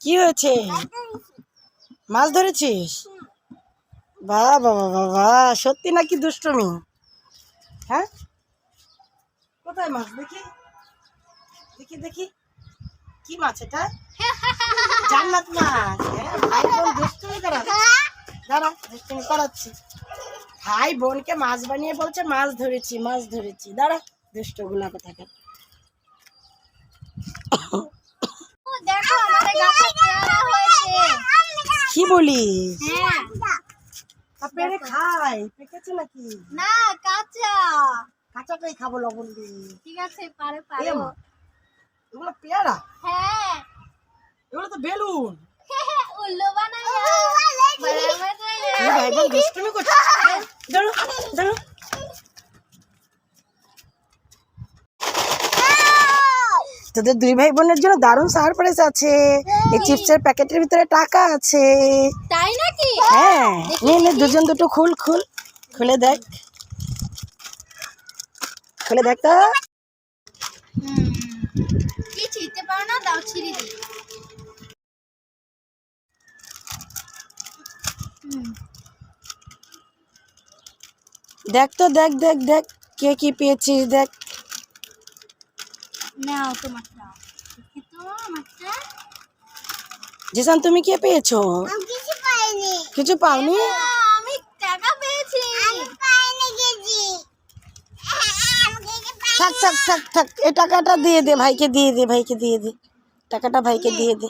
কি হয়েছে? মাছ ধরেছিস? বা বাবা বাবা সত্যি নাকি দুষ্টমি? হ্যাঁ? কোথায় মাছ? দেখি। দেখি দেখি। কি মাছ এটা? জান্নাত মাছ। হ্যাঁ, ভাই বোন দুষ্টুমি দাঁড়া দুষ্টুমি করাচ্ছি। ভাই বোনকে মাছ বানিয়ে বলছে মাছ ধরেছি মাছ ধরেছি। দাঁড়া দুষ্টগুলা কোথাকার ও, দেখো আমাদের গাছে পেয়ারা হয়েছে কি বলিস? হ্যাঁ। খাই পেকেছে নাকি? না কাঁচা। কাঁচাটাই খাব লবণ দিয়ে? ঠিক আছে পারে পারো। এগুলো পেয়ারা? হ্যাঁ। এগুলো তো বেলুন। উল্লু দুষ্টুমি দাঁড়ো দাঁড়ো তোদের দুই ভাই বোনের জন্য দারুণ সারপ্রাইজ আছে। এই চিপসের প্যাকেটের ভিতরে টাকা আছে। তাই নাকি? হ্যাঁ নে নে দুজন দুটো খুল খুল খুলে দেখ। খুলে দেখ তো। ছিঁড়তে পারো না দাও ছিঁড়ে দিই। দেখ তো দেখ দেখ দেখ কে কি পেয়েছিস দেখ। নাও তোমারটা দেখি তো আমারটা জিসান তুমি কে পেয়েছো আমি কিছু পাইনি কিছু পাওনি আমি টাকা পেয়েছি আমি পাইনি গেছি থাক থাক থাক থাক এই টাকাটা দিয়ে দে ভাইকে দিয়ে দে ভাইকে দিয়ে দে টাকাটা ভাইকে দিয়ে দে